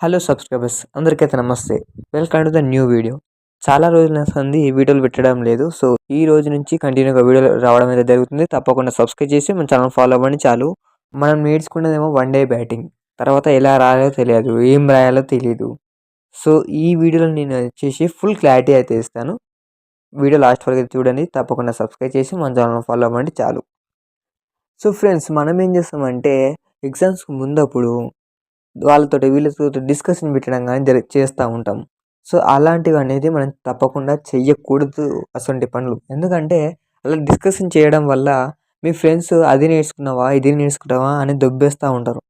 Hello subscribers అందరికైతే నమస్తే. Welcome to the new video చాలా రోజుల సంది వీడియోలు పెట్టడం లేదు. సో ఈ రోజు నుంచి కంటిన్యూగా వీడియోలు రావడం అయితే జరుగుతుంది. తప్పకుండా సబ్స్క్రైబ్ చేసి మన ఛానల్ ఫాలో అవ్వండి చాలు. మనం నేర్చుకున్నదేమో వన్ డే బ్యాటింగ్ తర్వాత ఎలా రాయాలో తెలియదు. ఏం రాయాలో తెలియదు సో ఈ వీడియోలో నేను వచ్చేసి ఫుల్ క్లారిటీ అయితే ఇస్తాను. వీడియో లాస్ట్ వరకు చూడండి. తప్పకుండా సబ్స్క్రైబ్ చేసి మన ఛానల్ ఫాలో అవ్వండి చాలు. సో ఫ్రెండ్స్ మనం ఏం చేస్తామంటే ఎగ్జామ్స్కి ముందప్పుడు వాళ్ళతో వీళ్ళతో డిస్కషన్ పెట్టడం కానీ జరి చేస్తూ ఉంటాం. సో అలాంటివి అనేది మనం తప్పకుండా చెయ్యకూడదు అటువంటి పనులు. ఎందుకంటే అలా డిస్కషన్ చేయడం వల్ల మీ ఫ్రెండ్స్ అది నేర్చుకున్నావా ఇది నేర్చుకుంటావా అని దొబ్బేస్తూ ఉంటారు.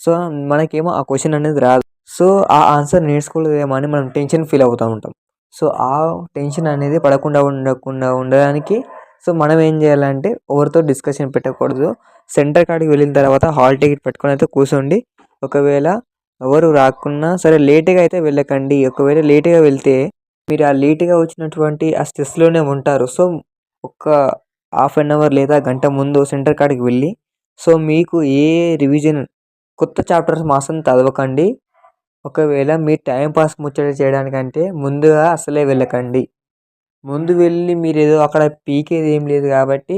సో మనకేమో ఆ క్వశ్చన్ అనేది రాదు. సో ఆ ఆన్సర్ నేర్చుకోలేదేమో అని మనం టెన్షన్ ఫీల్ అవుతూ ఉంటాం. సో ఆ టెన్షన్ అనేది పడకుండా ఉండకుండా ఉండడానికి సో మనం ఏం చేయాలంటే ఎవరితో డిస్కషన్ పెట్టకూడదు. సెంటర్ కాడికి వెళ్ళిన తర్వాత హాల్ టికెట్ పెట్టుకొని అయితే కూర్చోండి ఒకవేళ ఎవరు రాకున్నా సరే లేట్గా అయితే వెళ్ళకండి. ఒకవేళ లేట్గా వెళ్తే మీరు ఆ లేటుగా వచ్చినటువంటి ఆ స్ట్రెస్లోనే ఉంటారు. సో ఒక హాఫ్ అన్ అవర్ లేదా గంట ముందు సెంటర్ కాడికి వెళ్ళి సో మీకు ఏ రివిజన్ కొత్త చాప్టర్స్ మాత్రం చదవకండి. ఒకవేళ మీ టైం పాస్ ముచ్చట చేయడానికంటే ముందుగా అసలే వెళ్ళకండి. ముందు వెళ్ళి మీరు ఏదో అక్కడ పీకేది ఏం లేదు కాబట్టి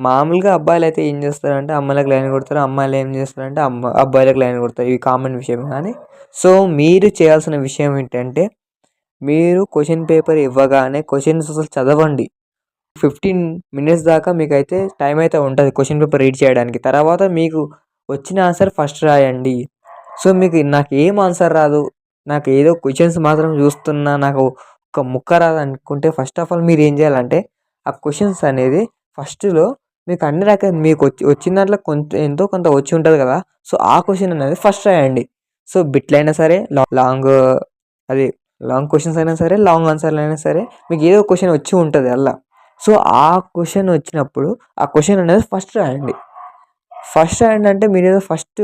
మామూలుగా అబ్బాయిలు అయితే ఏం చేస్తారంటే అమ్మాయిలకు లైన్ కొడతారు అమ్మాయిలు ఏం చేస్తారంటే అమ్మ అబ్బాయిలకు లైన్ కొడతారు. ఇవి కామన్ విషయం కానీ. సో మీరు చేయాల్సిన విషయం ఏంటంటే మీరు క్వశ్చన్ పేపర్ ఇవ్వగానే క్వశ్చన్స్ అసలు చదవండి. ఫిఫ్టీన్ మినిట్స్ దాకా మీకు అయితే టైం అయితే ఉంటుంది క్వశ్చన్ పేపర్ రీడ్ చేయడానికి. తర్వాత మీకు వచ్చిన ఆన్సర్ ఫస్ట్ రాయండి. సో మీకు నాకు ఏం ఆన్సర్ రాదు నాకు ఏదో క్వశ్చన్స్ మాత్రం చూస్తున్నా నాకు ఒక ముక్క రాదు అనుకుంటే ఫస్ట్ ఆఫ్ ఆల్ మీరు ఏం చేయాలంటే ఆ క్వశ్చన్స్ అనేది ఫస్ట్లో మీకు అన్ని రకాల మీకు వచ్చి వచ్చిన దాంట్లో కొంత ఎంతో కొంత వచ్చి ఉంటుంది కదా. సో ఆ క్వశ్చన్ అనేది ఫస్ట్ రాయండి సో బిట్లు అయినా సరే లాంగ్ అది లాంగ్ క్వశ్చన్స్ అయినా సరే లాంగ్ ఆన్సర్లు అయినా సరే మీకు ఏదో క్వశ్చన్ వచ్చి ఉంటుంది అలా సో ఆ క్వశ్చన్ వచ్చినప్పుడు ఆ క్వశ్చన్ అనేది ఫస్ట్ రాయండి ఫస్ట్ రాయండి అంటే మీరు ఏదో ఫస్ట్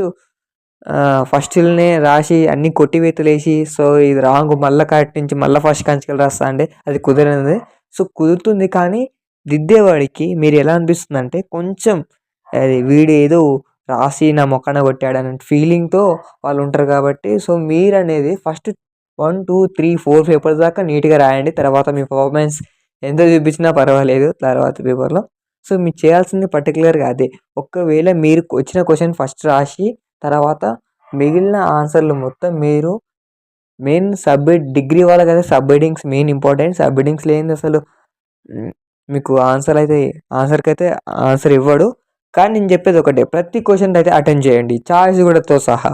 ఫస్ట్లోనే రాసి అన్ని కొట్టివేతలేసి సో ఇది రాంగ్ మళ్ళీ కరెక్ట్ నుంచి మళ్ళీ ఫస్ట్ కంచికలు రాస్తా అంటే అది కుదరనిది. సో కుదురుతుంది కానీ దిద్దేవాడికి మీరు ఎలా అనిపిస్తుంది అంటే కొంచెం అది వీడు ఏదో రాసి నా మొక్కన కొట్టాడు అనే ఫీలింగ్తో వాళ్ళు ఉంటారు కాబట్టి సో మీరు అనేది first one two three four papers దాకా నీట్గా రాయండి. తర్వాత మీ పర్ఫార్మెన్స్ ఎంత చూపించినా పర్వాలేదు తర్వాత పేపర్లో. సో మీరు చేయాల్సింది పర్టికులర్గా అదే. ఒకవేళ మీరు వచ్చిన క్వశ్చన్ ఫస్ట్ రాసి తర్వాత మిగిలిన ఆన్సర్లు మొత్తం మీరు మెయిన్ సబ్మిట్ డిగ్రీ వాళ్ళకైతే సబ్మిటింగ్స్ మెయిన్ ఇంపార్టెంట్. సబ్మిటింగ్స్ లేని అసలు మీకు ఆన్సర్ అయితే ఆన్సర్కి అయితే ఆన్సర్ ఇవ్వడు. కానీ నేను చెప్పేది ఒకటే ప్రతి క్వశ్చన్ అయితే అటెండ్ చేయండి. చాయిస్ కూడాతో సహా.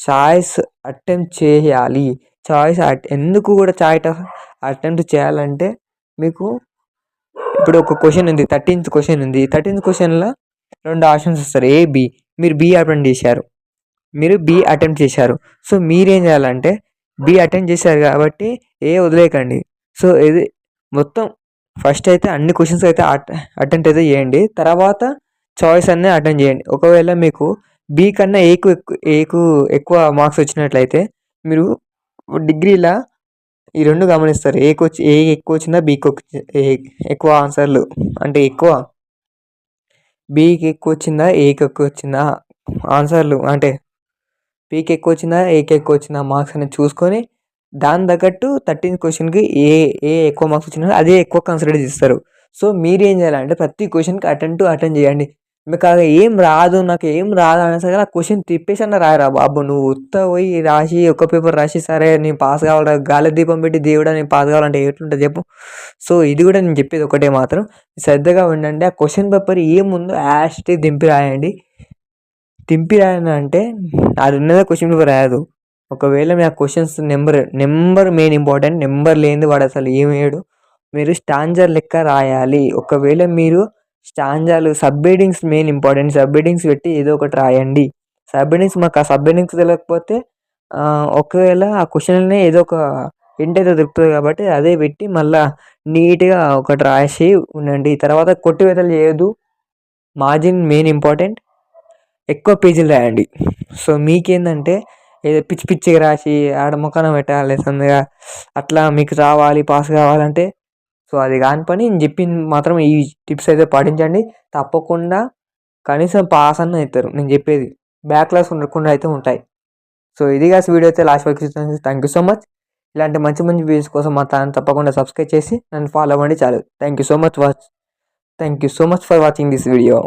చాయిస్ అటెంప్ట్ చేయాలి. చాయిస్ ఎందుకు కూడా చాయిస్ అటెంప్ట్ చేయాలంటే మీకు ఇప్పుడు ఒక క్వశ్చన్ ఉంది థర్టీన్త్ క్వశ్చన్ ఉంది. థర్టీన్త్ క్వశ్చన్లో రెండు ఆప్షన్స్ వస్తారు. ఏ బి మీరు బి అటెండ్ చేశారు. మీరు బి అటెంప్ట్ చేశారు. సో మీరేం చేయాలంటే బి అటెండ్ చేశారు కాబట్టి ఏ వదిలేయకండి. సో ఇది మొత్తం ఫస్ట్ అయితే అన్ని క్వశ్చన్స్ అయితే అటెంప్ట్ అయితే చేయండి. తర్వాత చాయిస్ అన్నీ అటెండ్ చేయండి. ఒకవేళ మీకు బీ కన్నా ఏకు ఎక్కువ ఏకు ఎక్కువ మార్క్స్ వచ్చినట్లయితే మీరు డిగ్రీలో ఈ రెండు గమనిస్తారు. ఏకు వచ్చి ఏ ఎక్కువ వచ్చిందా బీకి ఎక్కువ ఆన్సర్లు అంటే ఎక్కువ బీకి ఎక్కువ వచ్చిందా ఏకి ఎక్కువ వచ్చిందా ఆన్సర్లు అంటే బీకి ఎక్కువ వచ్చిందా ఏకి ఎక్కువ వచ్చిందా మార్క్స్ అనేది చూసుకొని దాని తగ్గట్టు థర్టీన్ క్వశ్చన్కి ఏ ఏ ఎక్కువ మార్క్స్ వచ్చినా అదే ఎక్కువ కన్సిడర్ చేస్తారు. సో మీరు ఏం చేయాలంటే ప్రతి క్వశ్చన్కి అటెండ్ టు అటెండ్ చేయండి. మీకు అది ఏం రాదు నాకు ఏం రాదు అనే సరే ఆ క్వశ్చన్ తిప్పేసి అన్న రాయరా బాబు. నువ్వు ఉత్త పోయి రాసి ఒక్క పేపర్ రాసి సరే నేను పాస్ కావాలా? గాలి దీపం పెట్టి దేవుడా నేను పాస్ కావాలంటే ఎట్లుంటుంది చెప్పు. సో ఇది కూడా నేను చెప్పేది ఒకటే మాత్రం. శ్రద్ధగా ఉండండి. ఆ క్వశ్చన్ పేపర్ ఏముందో యాస్టి దింపి రాయండి. దింపి రాయను అంటే అది ఉన్నదే క్వశ్చన్ పేపర్ రాయదు. ఒకవేళ మీ ఆ questions number number main important number లేనిది వాడు అసలు ఏం వేయడు. మీరు స్టాంజర్ లెక్క రాయాలి. ఒకవేళ మీరు స్టాంజాలు sub headings main important sub headings పెట్టి ఏదో ఒకటి రాయండి. సబ్ హెడ్డింగ్స్ మాకు ఆ సబ్ హెడ్డింగ్స్ తెలియకపోతే ఒకవేళ ఆ క్వశ్చన్లనే ఏదో ఒక హింట్ అయితే దొరుకుతుంది కాబట్టి అదే పెట్టి మళ్ళీ నీట్గా ఒకటి రాసి ఉండండి. తర్వాత కొట్టివేతలు చేయదు మార్జిన్ మెయిన్ ఇంపార్టెంట్ ఎక్కువ పేజీలు రాయండి. సో మీకేందంటే ఏదో పిచ్చి పిచ్చిగా రాసి ఆడ ముఖాన పెట్టాలి సందుగా అట్లా మీకు రావాలి పాస్ కావాలంటే. సో అది కాని పని. నేను చెప్పింది మాత్రం ఈ టిప్స్ అయితే పాటించండి. తప్పకుండా కనీసం పాస్ అన్న అవుతారు. నేను చెప్పేది. బ్యాక్లాస్ ఉండకుండా అయితే ఉంటాయి. సో ఇది కాసి వీడియో అయితే లాస్ట్ వరకు చూస్తాను థ్యాంక్ యూ సో మచ్. ఇలాంటి మంచి మంచి వీడియోస్ కోసం మా ఛానల్ తప్పకుండా సబ్స్క్రైబ్ చేసి నన్ను ఫాలో అవ్వండి చాలు. Thank you so much watch. Thank you so much for watching this video.